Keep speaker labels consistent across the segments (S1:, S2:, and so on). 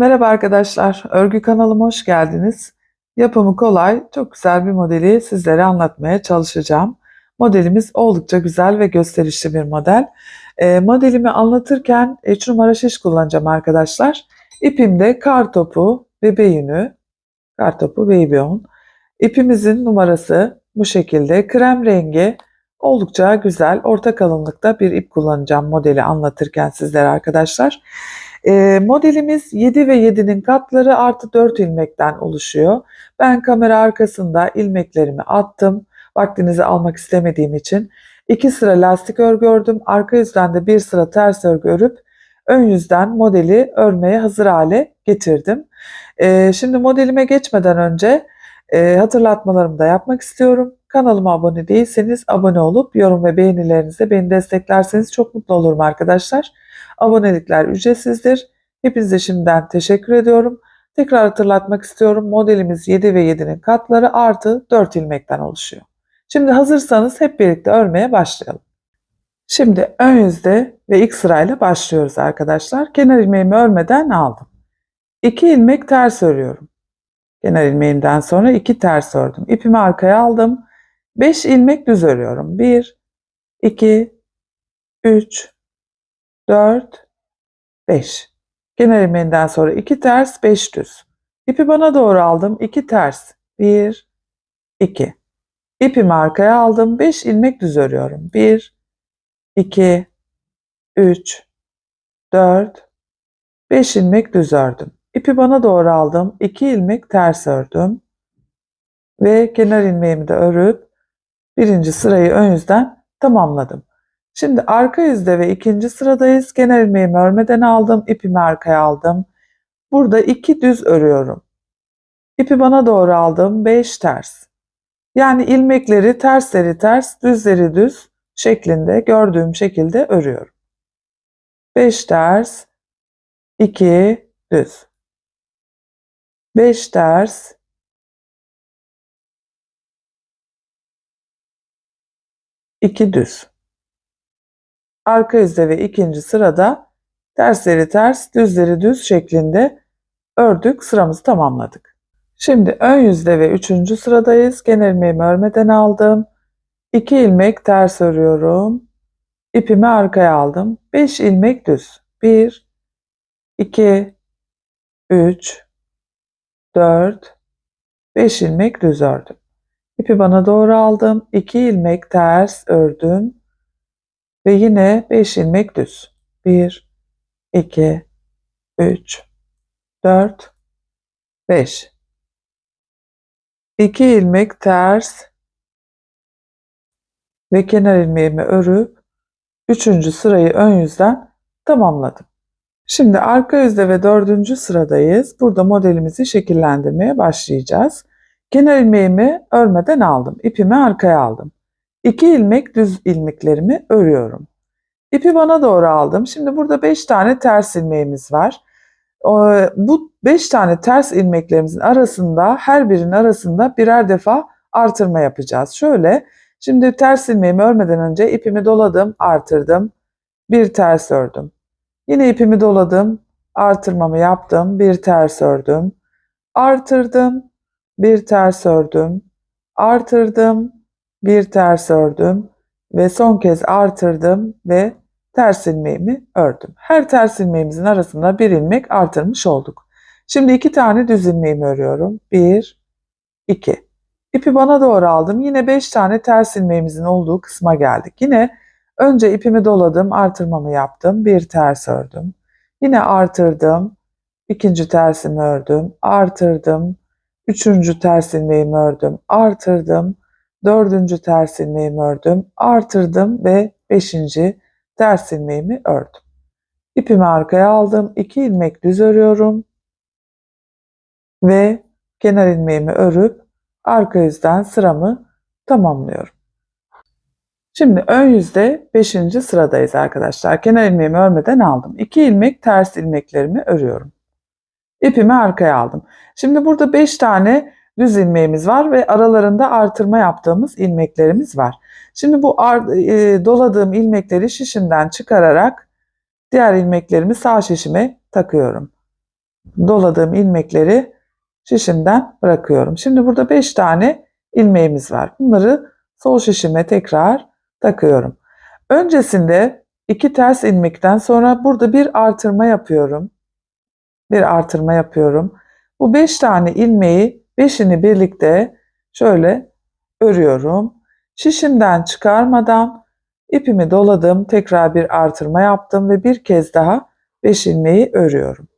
S1: Merhaba arkadaşlar, örgü kanalıma hoş geldiniz. Yapımı kolay, çok güzel bir modeli sizlere anlatmaya çalışacağım. Modelimiz oldukça güzel ve gösterişli bir model. Ee, modelimi anlatırken 3 numara şiş kullanacağım arkadaşlar. İpimde kar topu, bebe yünü, kar topu baby on. İpimizin numarası bu şekilde krem rengi oldukça güzel orta kalınlıkta bir ip kullanacağım modeli anlatırken sizlere arkadaşlar. E, modelimiz 7 ve 7'nin katları artı 4 ilmekten oluşuyor. Ben kamera arkasında ilmeklerimi attım. Vaktinizi almak istemediğim için. 2 sıra lastik örgü ördüm. Arka yüzden de bir sıra ters örgü örüp ön yüzden modeli örmeye hazır hale getirdim. E, şimdi modelime geçmeden önce e, hatırlatmalarımı da yapmak istiyorum. Kanalıma abone değilseniz abone olup yorum ve beğenilerinizle beni desteklerseniz çok mutlu olurum arkadaşlar. Abonelikler ücretsizdir. Hepinize şimdiden teşekkür ediyorum. Tekrar hatırlatmak istiyorum. Modelimiz 7 ve 7'nin katları artı 4 ilmekten oluşuyor. Şimdi hazırsanız hep birlikte örmeye başlayalım. Şimdi ön yüzde ve ilk sırayla başlıyoruz arkadaşlar. Kenar ilmeğimi örmeden aldım. 2 ilmek ters örüyorum. Kenar ilmeğimden sonra 2 ters ördüm. İpimi arkaya aldım. 5 ilmek düz örüyorum. 1 2 3 4, 5. Kenar ilmeğinden sonra 2 ters, 5 düz. İpi bana doğru aldım. 2 ters. 1, 2. İpimi arkaya aldım. 5 ilmek düz örüyorum. 1, 2, 3, 4, 5 ilmek düz ördüm. İpi bana doğru aldım. 2 ilmek ters ördüm. Ve kenar ilmeğimi de örüp birinci sırayı ön yüzden tamamladım. Şimdi arka yüzde ve ikinci sıradayız. Genel ilmeğimi örmeden aldım. ipimi arkaya aldım. Burada iki düz örüyorum. İpi bana doğru aldım. Beş ters. Yani ilmekleri tersleri ters, düzleri düz şeklinde gördüğüm şekilde örüyorum. Beş ters, iki düz. Beş ters, iki düz. Arka yüzde ve ikinci sırada tersleri ters, düzleri düz şeklinde ördük, sıramızı tamamladık. Şimdi ön yüzde ve üçüncü sıradayız. Genel ilmeğimi örmeden aldım. 2 ilmek ters örüyorum. İpimi arkaya aldım. 5 ilmek düz. 1 2 3 4 5 ilmek düz ördüm. İpi bana doğru aldım. 2 ilmek ters ördüm. Ve yine 5 ilmek düz. 1, 2, 3, 4, 5. 2 ilmek ters ve kenar ilmeğimi örüp 3. sırayı ön yüzden tamamladım. Şimdi arka yüzde ve 4. sıradayız. Burada modelimizi şekillendirmeye başlayacağız. Kenar ilmeğimi örmeden aldım. İpimi arkaya aldım. 2 ilmek düz ilmeklerimi örüyorum. İpi bana doğru aldım. Şimdi burada 5 tane ters ilmeğimiz var. Bu 5 tane ters ilmeklerimizin arasında her birinin arasında birer defa artırma yapacağız. Şöyle şimdi ters ilmeğimi örmeden önce ipimi doladım, artırdım. Bir ters ördüm. Yine ipimi doladım, artırmamı yaptım, bir ters ördüm. Artırdım, bir ters ördüm. Artırdım, bir ters ördüm ve son kez artırdım ve ters ilmeğimi ördüm. Her ters ilmeğimizin arasında bir ilmek artırmış olduk. Şimdi iki tane düz ilmeğimi örüyorum. Bir, iki. İpi bana doğru aldım. Yine beş tane ters ilmeğimizin olduğu kısma geldik. Yine önce ipimi doladım, artırmamı yaptım. Bir ters ördüm. Yine artırdım. ikinci tersimi ördüm. Artırdım. Üçüncü ters ilmeğimi ördüm. Artırdım dördüncü ters ilmeğimi ördüm, artırdım ve beşinci ters ilmeğimi ördüm. İpimi arkaya aldım, iki ilmek düz örüyorum ve kenar ilmeğimi örüp arka yüzden sıramı tamamlıyorum. Şimdi ön yüzde 5. sıradayız arkadaşlar. Kenar ilmeğimi örmeden aldım. 2 ilmek ters ilmeklerimi örüyorum. İpimi arkaya aldım. Şimdi burada 5 tane düz ilmeğimiz var ve aralarında artırma yaptığımız ilmeklerimiz var. Şimdi bu e, doladığım ilmekleri şişimden çıkararak diğer ilmeklerimi sağ şişime takıyorum. doladığım ilmekleri şişimden bırakıyorum. Şimdi burada 5 tane ilmeğimiz var. Bunları sol şişime tekrar takıyorum. Öncesinde iki ters ilmekten sonra burada bir artırma yapıyorum. Bir artırma yapıyorum. Bu 5 tane ilmeği 5'ini birlikte şöyle örüyorum. Şişimden çıkarmadan ipimi doladım. Tekrar bir artırma yaptım ve bir kez daha 5 ilmeği örüyorum.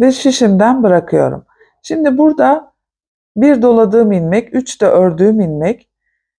S1: Ve şişimden bırakıyorum. Şimdi burada bir doladığım ilmek, 3 de ördüğüm ilmek.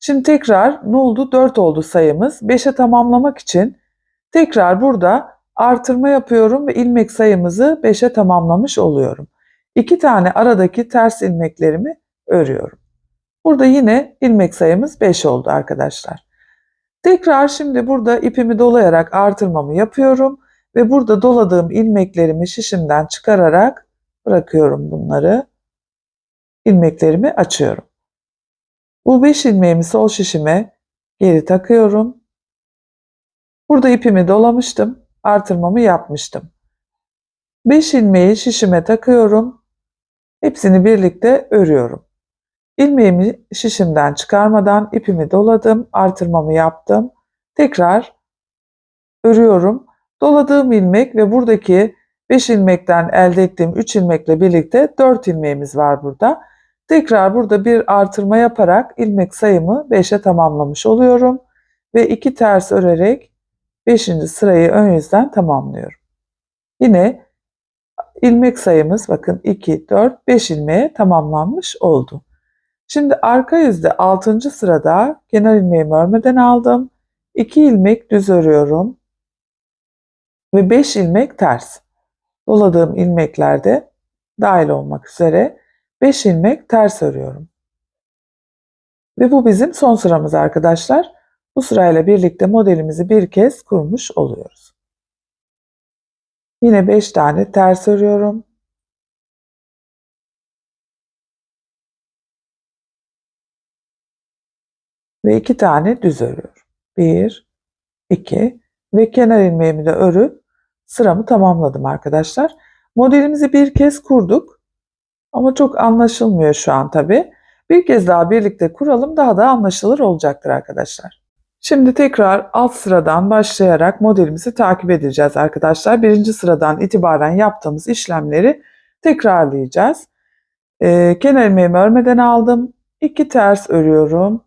S1: Şimdi tekrar ne oldu? 4 oldu sayımız. 5'e tamamlamak için tekrar burada artırma yapıyorum ve ilmek sayımızı 5'e tamamlamış oluyorum. 2 tane aradaki ters ilmeklerimi örüyorum. Burada yine ilmek sayımız 5 oldu arkadaşlar. Tekrar şimdi burada ipimi dolayarak artırmamı yapıyorum ve burada doladığım ilmeklerimi şişimden çıkararak bırakıyorum bunları. İlmeklerimi açıyorum. Bu 5 ilmeğimi sol şişime geri takıyorum. Burada ipimi dolamıştım. Artırmamı yapmıştım. 5 ilmeği şişime takıyorum. Hepsini birlikte örüyorum. İlmeğimi şişimden çıkarmadan ipimi doladım, artırmamı yaptım. Tekrar örüyorum. Doladığım ilmek ve buradaki 5 ilmekten elde ettiğim 3 ilmekle birlikte 4 ilmeğimiz var burada. Tekrar burada bir artırma yaparak ilmek sayımı 5'e tamamlamış oluyorum. Ve 2 ters örerek 5. sırayı ön yüzden tamamlıyorum. Yine ilmek sayımız bakın 2, 4, 5 ilmeğe tamamlanmış oldu. Şimdi arka yüzde 6. sırada kenar ilmeğimi örmeden aldım. 2 ilmek düz örüyorum. Ve 5 ilmek ters. Doladığım ilmeklerde dahil olmak üzere 5 ilmek ters örüyorum. Ve bu bizim son sıramız arkadaşlar. Bu sırayla birlikte modelimizi bir kez kurmuş oluyoruz. Yine 5 tane ters örüyorum. Ve 2 tane düz örüyorum. 1, 2 ve kenar ilmeğimi de örüp sıramı tamamladım arkadaşlar. Modelimizi bir kez kurduk. Ama çok anlaşılmıyor şu an tabi. Bir kez daha birlikte kuralım daha da anlaşılır olacaktır arkadaşlar. Şimdi tekrar alt sıradan başlayarak modelimizi takip edeceğiz arkadaşlar. Birinci sıradan itibaren yaptığımız işlemleri tekrarlayacağız. Ee, kenar ilmeğimi örmeden aldım. 2 ters örüyorum.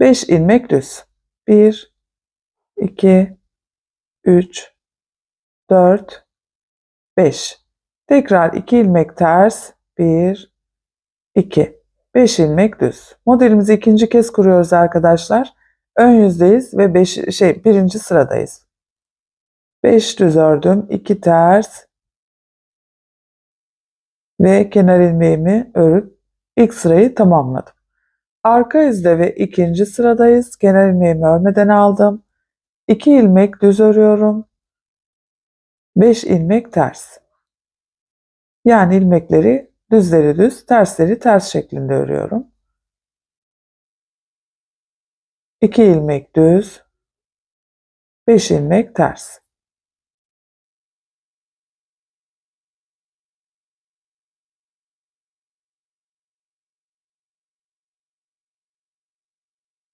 S1: 5 ilmek düz. 1, 2, 3, 4, 5. Tekrar 2 ilmek ters. 1, 2. 5 ilmek düz. Modelimizi ikinci kez kuruyoruz arkadaşlar. Ön yüzdeyiz ve 5 şey birinci sıradayız. 5 düz ördüm. 2 ters. Ve kenar ilmeğimi örüp ilk sırayı tamamladım. Arka yüzde ve ikinci sıradayız. Kenar ilmeğimi örmeden aldım. 2 ilmek düz örüyorum. 5 ilmek ters. Yani ilmekleri düzleri düz, tersleri ters şeklinde örüyorum. 2 ilmek düz, 5 ilmek ters.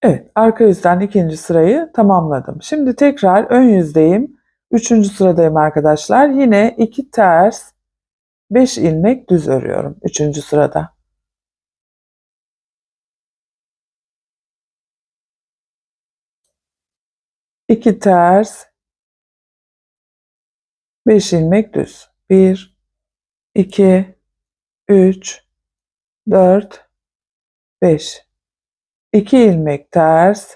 S1: Evet, arka yüzden ikinci sırayı tamamladım. Şimdi tekrar ön yüzdeyim. Üçüncü sıradayım arkadaşlar. Yine iki ters, 5 ilmek düz örüyorum üçüncü sırada. İki ters, 5 ilmek düz. 1, 2, 3, 4, 5. 2 ilmek ters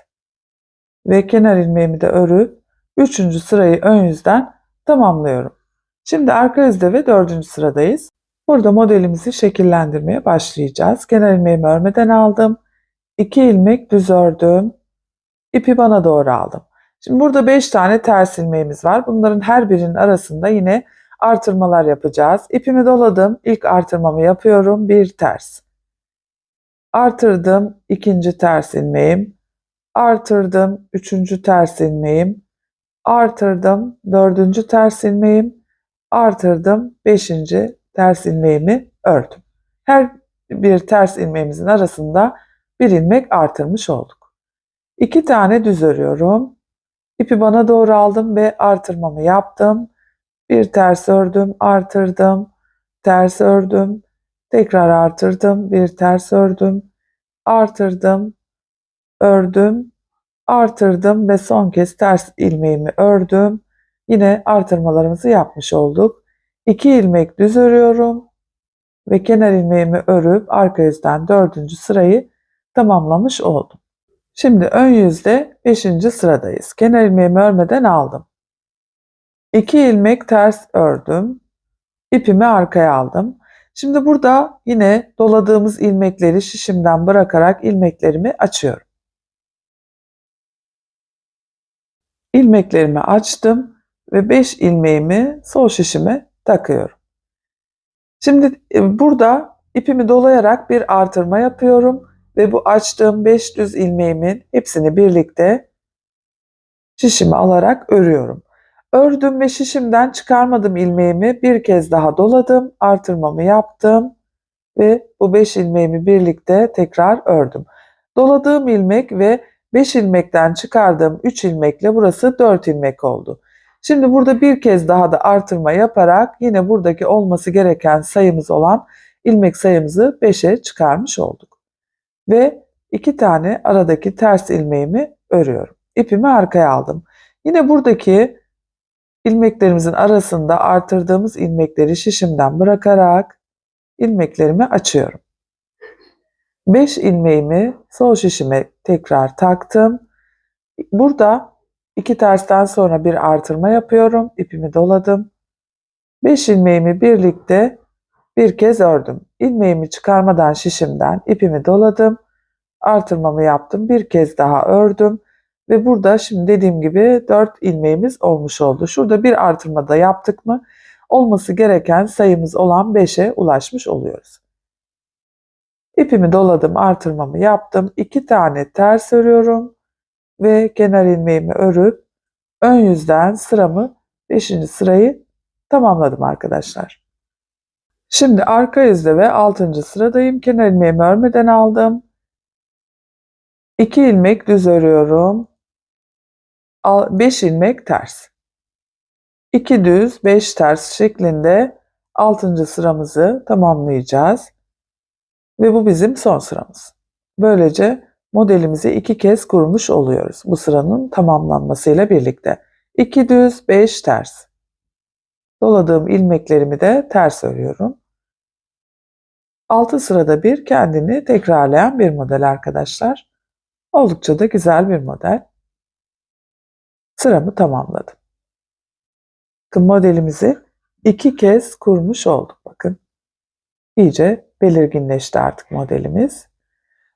S1: ve kenar ilmeğimi de örüp 3. sırayı ön yüzden tamamlıyorum. Şimdi arka yüzde ve dördüncü sıradayız. Burada modelimizi şekillendirmeye başlayacağız. Kenar ilmeğimi örmeden aldım. 2 ilmek düz ördüm. İpi bana doğru aldım. Şimdi burada 5 tane ters ilmeğimiz var. Bunların her birinin arasında yine artırmalar yapacağız. İpimi doladım. İlk artırmamı yapıyorum. Bir ters. Artırdım. ikinci ters ilmeğim. Artırdım. Üçüncü ters ilmeğim. Artırdım. Dördüncü ters ilmeğim artırdım. Beşinci ters ilmeğimi ördüm. Her bir ters ilmeğimizin arasında bir ilmek artırmış olduk. İki tane düz örüyorum. İpi bana doğru aldım ve artırmamı yaptım. Bir ters ördüm, artırdım, ters ördüm, tekrar artırdım, bir ters ördüm, artırdım, ördüm, artırdım ve son kez ters ilmeğimi ördüm. Yine artırmalarımızı yapmış olduk. 2 ilmek düz örüyorum ve kenar ilmeğimi örüp arka yüzden dördüncü sırayı tamamlamış oldum. Şimdi ön yüzde 5. sıradayız. Kenar ilmeğimi örmeden aldım. 2 ilmek ters ördüm. İpimi arkaya aldım. Şimdi burada yine doladığımız ilmekleri şişimden bırakarak ilmeklerimi açıyorum. İlmeklerimi açtım ve 5 ilmeğimi sol şişime takıyorum. Şimdi e, burada ipimi dolayarak bir artırma yapıyorum ve bu açtığım 5 düz ilmeğimin hepsini birlikte şişime alarak örüyorum. Ördüm ve şişimden çıkarmadım ilmeğimi bir kez daha doladım, artırmamı yaptım ve bu 5 ilmeğimi birlikte tekrar ördüm. Doladığım ilmek ve 5 ilmekten çıkardığım 3 ilmekle burası 4 ilmek oldu. Şimdi burada bir kez daha da artırma yaparak yine buradaki olması gereken sayımız olan ilmek sayımızı 5'e çıkarmış olduk. Ve 2 tane aradaki ters ilmeğimi örüyorum. İpimi arkaya aldım. Yine buradaki ilmeklerimizin arasında artırdığımız ilmekleri şişimden bırakarak ilmeklerimi açıyorum. 5 ilmeğimi sol şişime tekrar taktım. Burada iki tersten sonra bir artırma yapıyorum. İpimi doladım. 5 ilmeğimi birlikte bir kez ördüm. İlmeğimi çıkarmadan şişimden ipimi doladım. Artırmamı yaptım. Bir kez daha ördüm. Ve burada şimdi dediğim gibi 4 ilmeğimiz olmuş oldu. Şurada bir artırma da yaptık mı olması gereken sayımız olan 5'e ulaşmış oluyoruz. İpimi doladım, artırmamı yaptım. 2 tane ters örüyorum ve kenar ilmeğimi örüp ön yüzden sıramı 5. sırayı tamamladım arkadaşlar. Şimdi arka yüzde ve 6. sıradayım. Kenar ilmeğimi örmeden aldım. 2 ilmek düz örüyorum. 5 ilmek ters. 2 düz 5 ters şeklinde 6. sıramızı tamamlayacağız. Ve bu bizim son sıramız. Böylece modelimizi iki kez kurmuş oluyoruz bu sıranın tamamlanmasıyla birlikte. 2 düz 5 ters. Doladığım ilmeklerimi de ters örüyorum. 6 sırada bir kendini tekrarlayan bir model arkadaşlar. Oldukça da güzel bir model. Sıramı tamamladım. Modelimizi iki kez kurmuş olduk bakın. İyice belirginleşti artık modelimiz.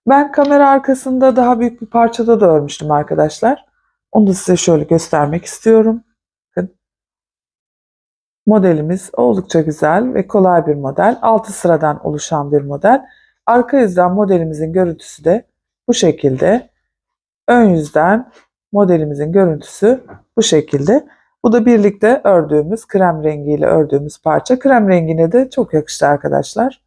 S1: Ben kamera arkasında daha büyük bir parçada da örmüştüm arkadaşlar. Onu da size şöyle göstermek istiyorum. Modelimiz oldukça güzel ve kolay bir model. 6 sıradan oluşan bir model. Arka yüzden modelimizin görüntüsü de bu şekilde. Ön yüzden modelimizin görüntüsü bu şekilde. Bu da birlikte ördüğümüz krem rengiyle ördüğümüz parça. Krem rengine de çok yakıştı arkadaşlar.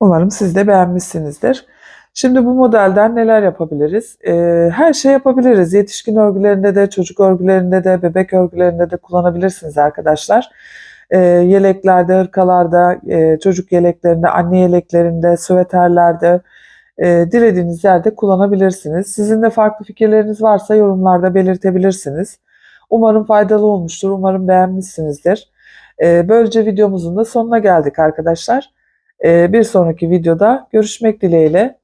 S1: Umarım siz de beğenmişsinizdir. Şimdi bu modelden neler yapabiliriz? Ee, her şey yapabiliriz. Yetişkin örgülerinde de, çocuk örgülerinde de, bebek örgülerinde de kullanabilirsiniz arkadaşlar. Ee, yeleklerde, hırkalarda, e, çocuk yeleklerinde, anne yeleklerinde, süveterlerde, e, dilediğiniz yerde kullanabilirsiniz. Sizin de farklı fikirleriniz varsa yorumlarda belirtebilirsiniz. Umarım faydalı olmuştur. Umarım beğenmişsinizdir. Ee, böylece videomuzun da sonuna geldik arkadaşlar. Ee, bir sonraki videoda görüşmek dileğiyle.